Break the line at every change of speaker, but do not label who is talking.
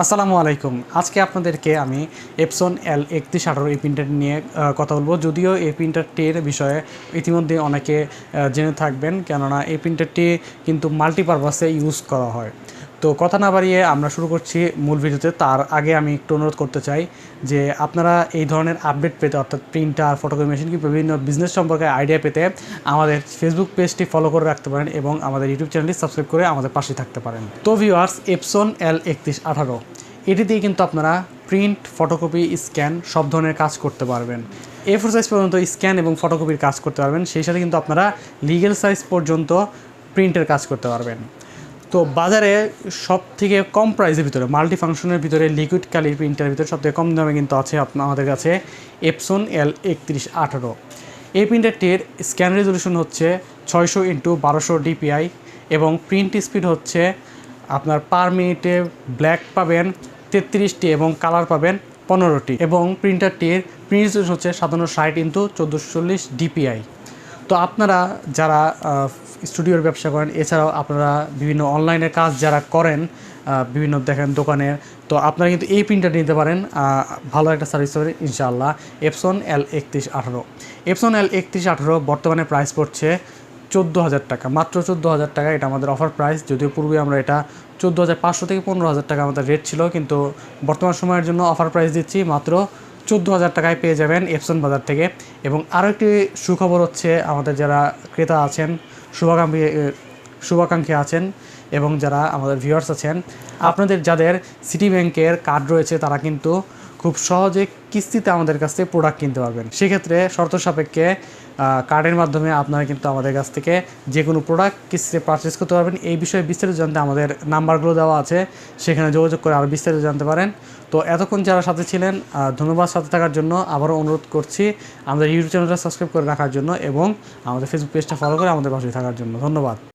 আসসালামু আলাইকুম। আজকে আপনাদেরকে আমি এপসন এল একত্রিশ আঠারো এই প্রিন্টারটি নিয়ে কথা বলব। যদিও এই প্রিন্টারটির বিষয়ে ইতিমধ্যে অনেকে জেনে থাকবেন, কেননা এই প্রিন্টারটি কিন্তু মাল্টিপারপাসে ইউজ করা হয়। তো কথা না বাড়িয়ে আমরা শুরু করছি মূল ভিডিওতে। তার আগে আমি একটু অনুরোধ করতে চাই যে আপনারা এই ধরনের আপডেট পেতে, অর্থাৎ প্রিন্টার ফটোকপি মেশিন কি বিভিন্ন বিজনেস সম্পর্কে আইডিয়া পেতে আমাদের ফেসবুক পেজটি ফলো করে রাখতে পারেন এবং আমাদের ইউটিউব চ্যানেলটি সাবস্ক্রাইব করে আমাদের পাশে থাকতে পারেন। তো ভিউয়ার্স এপসন এল একত্রিশ আঠারো, এটি দিয়ে কিন্তু আপনারা প্রিন্ট ফটোকপি স্ক্যান সব ধরনের কাজ করতে পারবেন। এ ফোর সাইজ পর্যন্ত স্ক্যান এবং ফটোকপির কাজ করতে পারবেন। সেই সাথে কিন্তু আপনারা লিগেল সাইজ পর্যন্ত প্রিন্টের কাজ করতে পারবেন। তো বাজারে সব থেকে কম প্রাইসের ভিতরে মাল্টি ফাংশনের ভিতরে লিকুইড কালির প্রিন্টার ভিতরে সব থেকে কম দামে কিন্তু আছে আমাদের কাছে এপসন এল একত্রিশ আঠারো। এই প্রিন্টারটির স্ক্যান রেজলিউশন হচ্ছে ছয়শো ইন্টু বারোশো ডিপিআই এবং প্রিন্ট স্পিড হচ্ছে আপনার পার মিনিটে ব্ল্যাক পাবেন তেত্রিশটি এবং কালার পাবেন পনেরোটি এবং প্রিন্টারটির প্রিন্ট হচ্ছে সাতান্ন ষাট ইন্টু চোদ্দোশো চল্লিশ ডিপিআই তো আপনারা যারা স্টুডিওর ব্যবসা করেন, এছাড়াও আপনারা বিভিন্ন অনলাইনের কাজ যারা করেন বিভিন্ন দেখেন দোকানের তো আপনারা কিন্তু এই প্রিন্টার নিতে পারেন ভালো একটা সার্ভিস হবে, ইনশাআল্লাহ। এপসন এল একত্রিশ আঠারো। এপসন এল একত্রিশ আঠারো বর্তমানে প্রাইস পড়ছে চোদ্দ হাজার টাকা। মাত্র চোদ্দ হাজার টাকা, এটা আমাদের অফার প্রাইস যদিও পূর্বে আমরা এটা চোদ্দ হাজার পাঁচশো থেকে পনেরো হাজার টাকা আমাদের রেট ছিল, কিন্তু বর্তমান সময়ের জন্য অফার প্রাইস দিচ্ছি মাত্র চোদ্দ হাজার টাকায় পেয়ে যাবেন এপসন বাজার থেকে। এবং আরও একটি সুখবর হচ্ছে, আমাদের যারা ক্রেতা আছেন, শুভাকাঙ্ক্ষী শুভাকাঙ্ক্ষী আছেন এবং যারা আমাদের ভিউয়ার্স আছেন, আপনাদের যাদের সিটি ব্যাংকের কার্ড রয়েছে, তারা কিন্তু খুব সহজে কিস্তিতে আমাদের কাছ থেকে প্রোডাক্ট কিনতে পারবেন। সেক্ষেত্রে শর্ত সাপেক্ষে কার্ডের মাধ্যমে আপনারা কিন্তু আমাদের কাছ থেকে যে কোনো প্রোডাক্ট কিস্তিতে পারচেস করতে পারবেন। এই বিষয়ে বিস্তারিত জানতে আমাদের নাম্বারগুলো দেওয়া আছে, সেখানে যোগাযোগ করে আরও বিস্তারিত জানতে পারেন। তো এতক্ষণ যারা সাথে ছিলেন ধন্যবাদ সাথে থাকার জন্য। আবারও অনুরোধ করছি, আমাদের ইউটিউব চ্যানেলটা সাবস্ক্রাইব করে রাখার জন্য এবং আমাদের ফেসবুক পেজটা ফলো করে আমাদের পাশে থাকার জন্য। ধন্যবাদ।